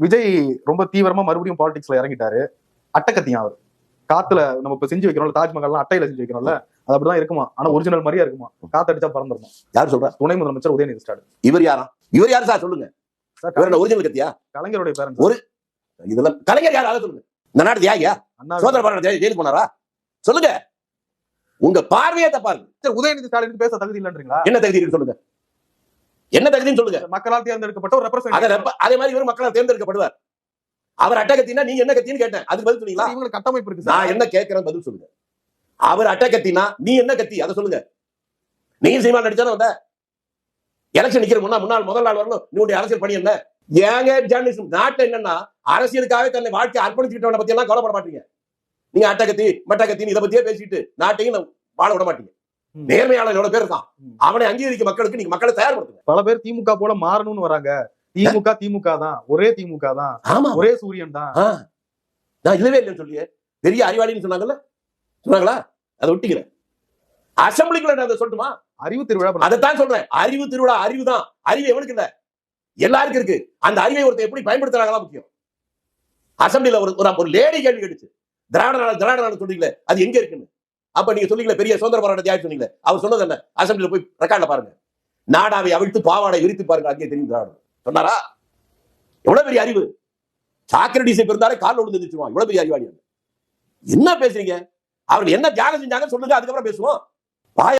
விஜய் ரொம்ப தீவிரமா மறுபடியும் பாலிடிக்ஸ்ல இறங்கிட்டாரு. அட்டக்கத்தியம் அவர். காத்துல நம்ம இப்ப செஞ்சு வைக்கிறோம்ல தாஜ்மஹால்லாம் அட்டையில செஞ்சு வைக்கிறோம்ல அது அப்படிதான் இருக்குமா? ஆனா ஒரிஜினல் மாதிரியே இருக்குமா? காத்தடிச்சா பறந்துருமா? யார் சொல்றா? துணை முதலமைச்சர் உதயநிதி ஸ்டாலின். இவர் யாரா? இவர் யார் சார்? சொல்லுங்க. சார், ஒரிஜினல் கத்தியா கலைஞருடைய பேரன் ஒரு- இதெல்லாம் கலைஞர் யார்? அதை சொல்லுங்க. இந்த நாடு தியாகியா போராட்ட தியாகி ஜெயிலுக்கு போனாரா? சொல்லுங்க. உங்க பார்வையே தப்பா இருக்கு. உதயநிதி ஸ்டாலின் பேச தகுதி இல்லைன்றீங்களா? என்ன தகுதி சொல்லுங்க. என்ன தகுதின்னு சொல்லுங்க. மக்களால் தேர்ந்தெடுக்கப்பட்ட ஒரு அதை அதே மாதிரி இவர் மக்களால் தேர்ந்தெடுக்கப்படுவார். அவர் அட்டகத்தினா நீங்க என்ன கத்தின்னு கேட்டேன். அதுக்கு பதில் சொன்னீங்களா? இவங்களுக்கு கட்டமைப்பு இருக்கு நான் என்ன கேட்கிறேன் பதில் சொல்லுங்க. அவர் அட்டகத்தினா நீ என்ன கத்தி? அதை சொல்லுங்க. நீ சினிமா நடிச்சானே வந்த. எலெக்ஷன் நிக்கிற முன்னா முன்னாள் முதல் நாள் வரணும். நீ அரசியல் பணி என்ன? ஏங்க ஜேர்னலிசம் நாட்டை என்னன்னா அரசியலுக்காக தன்னை வாழ்க்கை அர்ப்பணிச்சுக்கிட்டவனை பத்தி எல்லாம் கவலைப்பட மாட்டீங்க. நீங்க அட்டகத்தி மட்டகத்தின்னு இதை பத்தியே பேசிட்டு நாட்டையும் வாழ விட மாட்டீங்க. எவ்வளவு பேர் இருக்கான். ம். அவனை அங்கீகரிக்க மக்களுக்கு நீங்க மக்களை தயார்படுத்துங்க. பல பேர் திமுக போல மாறணும்னு வராங்க. திமுக திமுக தான். ஒரே திமுக தான். ஆமா. ஒரே சூரியன் தான். நான் இல்லவே இல்லைன்னு சொல்லியே. பெரிய அறிவாளின்னு சொன்னாங்கல்ல? சொன்னாங்களா? அதை ஒட்டிக்கிறேன். அசம்பிளிக்குள்ள நான் அதை சொல்லட்டுமா? அறிவு திருவிழா அதைத்தான் சொல்றேன். அறிவு திருவிழா அறிவு தான். அறிவு எவனுக்கு இல்ல? எல்லாருக்கும் இருக்கு. அந்த அறிவை ஒருத்தர் எப்படி பயன்படுத்துறாங்களா முக்கியம். அசம்பிளில ஒரு ஒரு- ஒரு லேடி கேள்வி கேட்டுச்சு. திராவிட நாடு திராவிட நாடு சொல்றீங்களே அது எங்க இருக்குன்னு? அப்ப நீங்க சொன்னீங்களே பெரிய சுதந்திர போராட்ட தியாகி சொன்னீங்க அவர் சொன்னது என்ன? அசம்பிளில போய் ரெக்கார்ட்ல பாருங்க. நாடாவை அவிழ்த்து பாவாடை விரித்து பாருங்க அங்கே தெரியும் திராவிடம். சொன்னாரா? எவ்வளவு பெரிய அறிவு? சாக்ரடிஸை பிறந்தாலே கால் ஒழுந்து நிச்சுவான் இவ்வளவு பெரிய அறிவாளி என்ன பேசுறீங்க? அவர் என்ன தியாகம் செஞ்சாங்க சொல்லுங்க அதுக்கப்புறம் பேசுவோம்.